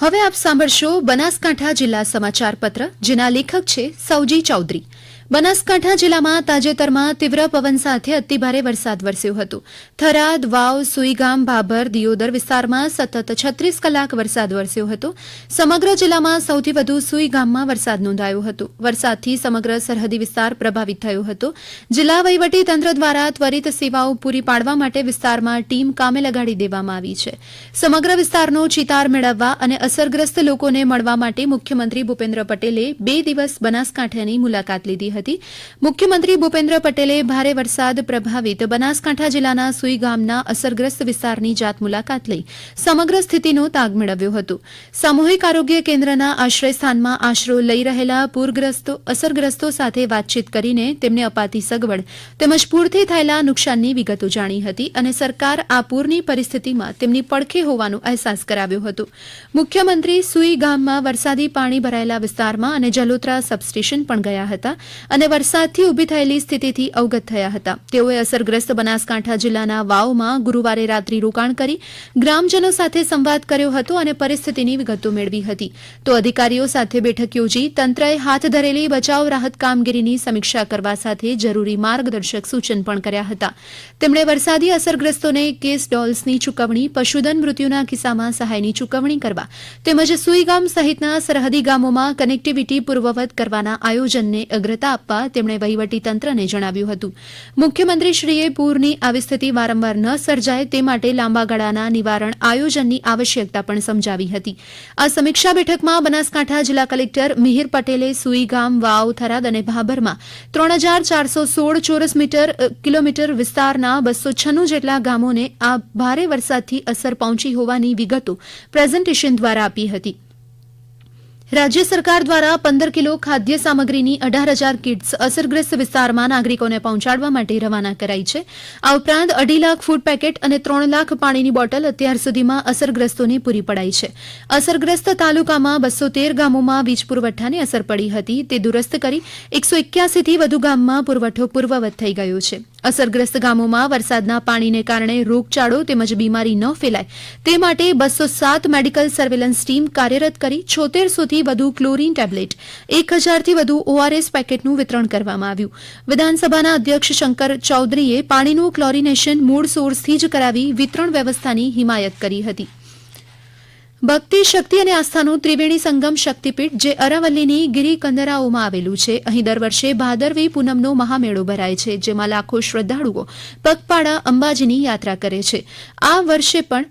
હવે આપ સાંભળશો બનાસકાંઠા જિલ્લા સમાચાર પત્ર જેના લેખક છે સૌજી ચૌધરી. બનાસકાંઠા જિલ્લામાં તાજેતરમાં તીવ્ર પવન સાથે અતિભારે વરસાદ વરસ્યો હતો. થરાદ, વાવ, સુઈગામ ભાભર દિયોદર વિસ્તારમાં સતત છત્રીસ કલાક વરસાદ વરસ્યો હતો. સમગ્ર જિલ્લામાં સૌથી વધુ સુઈગામમાં વરસાદ નોંધાયો હતો. વરસાદથી સમગ્ર સરહદી વિસ્તાર પ્રભાવિત થયો હતો. જિલ્લા વહીવટી તંત્ર દ્વારા ત્વરિત સેવાઓ પૂરી પાડવા માટે વિસ્તારમાં ટીમ કામે લગાડી દેવામાં આવી છે. સમગ્ર વિસ્તારનો ચિતાર મેળવવા અને અસરગ્રસ્ત લોકોને મળવા માટે મુખ્યમંત્રી ભૂપેન્દ્ર પટેલે બે દિવસ બનાસકાંઠાની મુલાકાત લીધી હતી. મુખ્યમંત્રી ભૂપેન્દ્ર પટેલે ભારે વરસાદ પ્રભાવિત બનાસકાંઠા જિલ્લાના સુઈ ગામના અસરગ્રસ્ત વિસ્તારની જાત મુલાકાત લઈ સમગ્ર સ્થિતિનો તાગ મેળવ્યો હતો. સામૂહિક આરોગ્ય કેન્દ્રના આશ્રયસ્થાનમાં આશરો લઈ રહેલા પૂરગ્રસ્તો, અસરગ્રસ્તો સાથે વાતચીત કરીને તેમને અપાતી સગવડ તેમજ પૂરથી થયેલા નુકસાનની વિગતો જાણી હતી અને સરકાર આ પૂરની પરિસ્થિતિમાં તેમની પડખે હોવાનો અહેસાસ કરાવ્યો હતો. મુખ્યમંત્રી સુઈ ગામમાં વરસાદી પાણી ભરાયેલા વિસ્તારમાં અને જલોત્રા સબસ્ટેશન પણ ગયા હતા. અને વરસાદથી ઊભી થયેલી સ્થિતિથી અવગત થયા હતા. તેઓએ અસરગ્રસ્ત બનાસકાંઠા જિલ્લાના વાવમાં ગુરુવારે રાત્રિ રોકાણ કરી ગ્રામજનો સાથે સંવાદ કર્યો હતો અને પરિસ્થિતિની વિગતો મેળવી હતી. તો અધિકારીઓ સાથે બેઠક યોજી તંત્રએ હાથ ધરેલી બચાવ રાહત કામગીરીની સમીક્ષા કરવા સાથે જરૂરી માર્ગદર્શક સૂચન પણ કર્યા હતા. તેમણે વરસાદી અસરગ્રસ્તોને કેસ ડોલ્સની ચૂકવણી, પશુધન મૃત્યુના કિસ્સામાં સહાયની ચૂકવણી કરવા તેમજ સુઈગામ સહિતના સરહદી ગામોમાં કનેક્ટિવિટી પૂર્વવત કરવાના આયોજનને અગ્રતા આપવા તેમણે વહીવટી તંત્રને જણાવ્યું હતું. મુખ્યમંત્રીશ્રીએ પૂરની આવી સ્થિતિ વારંવાર ન સર્જાય તે માટે લાંબા ગાળાના નિવારણ આયોજનની આવશ્યકતા પણ સમજાવી હતી. આ સમીક્ષા બેઠકમાં બનાસકાંઠા જિલ્લા કલેક્ટર મિહિર પટેલે સુઈગામ વાવ, થરાદ અને ભાભરમાં ત્રણ હજાર ચારસો સોળ ચોરસ મીટર કિલોમીટર વિસ્તારના બસો છન્નું જેટલા ગામોને આ ભારે વરસાદથી અસર પહોંચી હોવાની વિગતો પ્રેઝન્ટેશન દ્વારા આપી હતી. રાજ્ય સરકાર દ્વારા પંદર કિલો ખાદ્ય સામગ્રીની અઢાર હજાર કિટ્સ અસરગ્રસ્ત વિસ્તારમાં નાગરિકોને પહોંચાડવા માટે રવાના કરાઈ છે. આ ઉપરાંત અઢી લાખ ફૂડ પેકેટ અને ત્રણ લાખ પાણીની બોટલ અત્યાર સુધીમાં અસરગ્રસ્તોને પૂરી પડાઈ છે. અસરગ્રસ્ત તાલુકામાં બસો તેર ગામોમાં વીજ પુરવઠાને અસર પડી હતી. તે દુરસ્ત કરી એકસો એક્યાસીથી વધુ ગામમાં પુરવઠો પૂર્વવત થઈ ગયો છે. અસરગ્રસ્ત ગામોમાં વરસાદના પાણીને કારણે રોગચાળો તેમજ બીમારી ન ફેલાય. તે માટે બસો સાત મેડિકલ સર્વેલન્સ ટીમ કાર્યરત કરી છોતેરસોથી વધુ ક્લોરીન ટેબ્લેટ, એક હજારથી વધુ ઓઆરએસ પેકેટનું વિતરણ કરવામાં આવ્યું. વિધાનસભાના અધ્યક્ષ શંકર ચૌધરીએ પાણીનું ક્લોરિનેશન મૂળ સોર્સથી જ કરાવી વિતરણ વ્યવસ્થાની હિમાયત કરી હતી. ભક્તિ, શક્તિ અને આસ્થાનું ત્રિવેણી સંગમ શક્તિપીઠ, જે અરાવલ્લીની ગિરી કંદરાઓમાં આવેલું છે. અહીં દર વર્ષે ભાદરવી પૂનમનો મહામેળો ભરાય છે, જેમાં લાખો શ્રદ્ધાળુઓ પગપાળા અંબાજીની યાત્રા કરે છે. આ વર્ષે પણ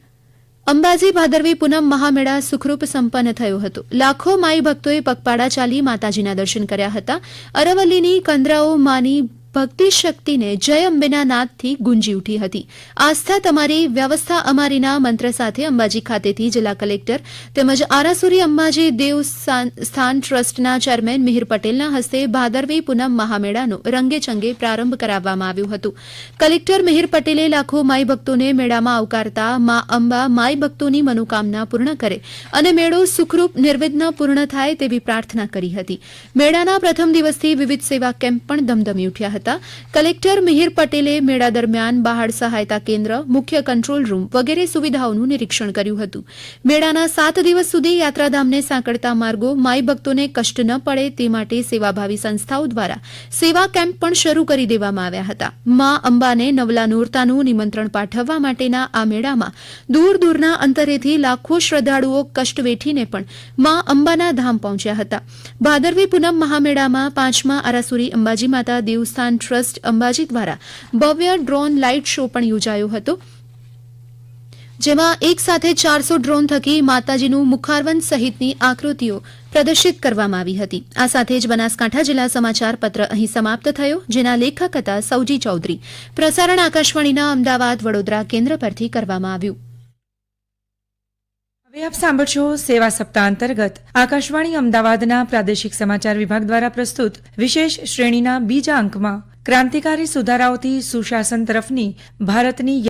અંબાજી ભાદરવી પૂનમ મહામેળા સુખરૂપ સંપન્ન થયો હતો. લાખો માઈ ભક્તોએ પગપાળા ચાલી માતાજીના દર્શન કર્યા હતા. અરવલ્લીની કંદરાઓ માની ભક્તિ શક્તિને જય અંબેના નાદથી ગુંજી ઉઠી હતી. આસ્થા તમારી, વ્યવસ્થા અમારીના, મંત્ર સાથે અંબાજી ખાતેથી જિલ્લા કલેક્ટર તેમજ આરાસુરી અંબાજી દેવ સ્થાન ટ્રસ્ટના ચેરમેન મિહિર પટેલના હસ્તે ભાદરવી પૂનમ મહામેળાનો રંગેચંગે પ્રારંભ કરાવવામાં આવ્યું હતું. કલેક્ટર મિહિર પટેલે લાખો માઈ ભક્તોને મેળામાં આવકારતા મા અંબા માઈ ભક્તોની મનોકામના પૂર્ણ કરે અને મેળો સુખરૂપ, નિર્વિઘ્ન, પૂર્ણ થાય તેવી પ્રાર્થના કરી હતી. મેળાના પ્રથમ દિવસથી વિવિધ સેવા કેમ્પ પણ ધમધમી ઉઠ્યા હતા. કલેક્ટર મિહિર પટેલે મેળા દરમિયાન બહાર સહાયતા કેન્દ્ર, મુખ્ય કંટ્રોલ રૂમ વગેરે સુવિધાઓનું નિરીક્ષણ કર્યું હતું. મેળાના સાત દિવસ સુધી યાત્રાધામને સાંકળતા માર્ગો માઈ ભક્તોને કષ્ટ ન પડે તે માટે સેવાભાવી સંસ્થાઓ દ્વારા સેવા કેમ્પ પણ શરૂ કરી દેવામાં આવ્યા હતા. મા અંબાને નવલા નોરતાનું નિમંત્રણ પાઠવવા માટેના આ મેળામાં દૂર દૂરના અંતરેથી લાખો શ્રદ્ધાળુઓ કષ્ટ વેઠીને પણ મા અંબાના ધામ પહોંચ્યા હતા. ભાદરવી પૂનમ મહામેળામાં પાંચમા આરાસુરી અંબાજી માતા દેવસ્થાન ટ્રસ્ટ અંબાજી દ્વારા ભવ્ય ડ્રોન લાઇટ શો પણ યોજાયો હતો, જેમાં એક સાથે ચારસો ડ્રોન થકી માતાજીનું મુખારવન સહિતની આકૃતિઓ પ્રદર્શિત કરવામાં આવી હતી. આ સાથે જ બનાસકાંઠા જિલ્લા સમાચાર પત્ર અહીં સમાપ્ત થયો, જેના લેખક હતા સૌજી ચૌધરી. પ્રસારણ આકાશવાણીના અમદાવાદ વડોદરા કેન્દ્ર પરથી કરવામાં આવ્યું. હવે આપ સાંભળશો સેવા સપ્તાહ અંતર્ગત આકાશવાણી અમદાવાદના પ્રાદેશિક સમાચાર વિભાગ દ્વારા પ્રસ્તુત વિશેષ શ્રેણીના બીજા અંકમાં. ક્રાંતિકારી સુધારાઓથી સુશાસન તરફની ભારતની